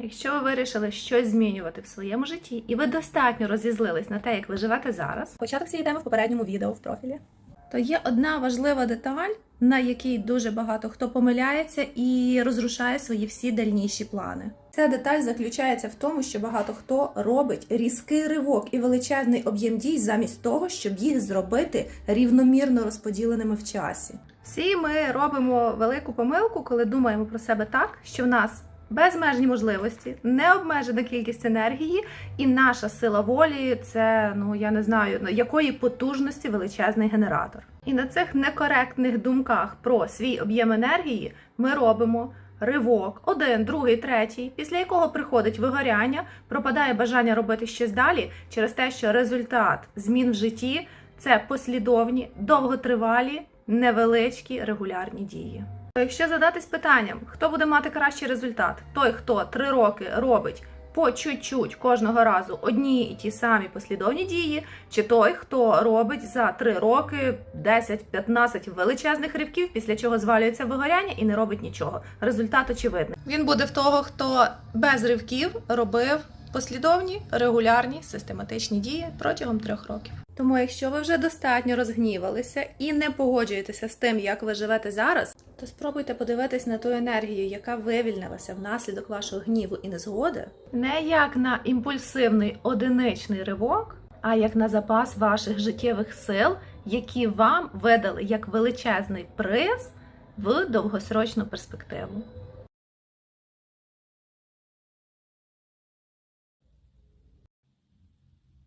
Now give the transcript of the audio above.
Якщо ви вирішили щось змінювати в своєму житті, і ви достатньо розізлились на те, як ви живете зараз, Початок цієї теми в попередньому відео в профілі. то є одна важлива деталь, на якій дуже багато хто помиляється і розрушає свої всі дальніші плани. Ця деталь заключається в тому, що багато хто робить різкий ривок і величезний об'єм дій замість того, щоб їх зробити рівномірно розподіленими в часі. Всі ми робимо велику помилку, коли думаємо про себе так, що в нас безмежні можливості, необмежена кількість енергії, і наша сила волі це ну я не знаю якої потужності величезний генератор. І на цих некоректних думках про свій об'єм енергії ми робимо. Ривок, один, другий, третій, після якого приходить вигоряння, пропадає бажання робити щось далі через те, що результат змін в житті це послідовні, довготривалі, невеличкі регулярні дії. Якщо задатись питанням, хто буде мати кращий результат, той, хто три роки робить по чуть-чуть кожного разу одні і ті самі послідовні дії, чи той, хто робить за три роки 10-15 величезних ривків, після чого звалюється вигоряння і не робить нічого. Результат очевидний. Він буде в того, хто без ривків робив послідовні, регулярні, систематичні дії протягом трьох років. Тому, якщо ви вже достатньо розгнівалися і не погоджуєтеся з тим, як ви живете зараз, то спробуйте подивитись на ту енергію, яка вивільнилася внаслідок вашого гніву і незгоди, не як на імпульсивний одиничний ривок, а як на запас ваших життєвих сил, які вам видали як величезний приз в довгосрочну перспективу.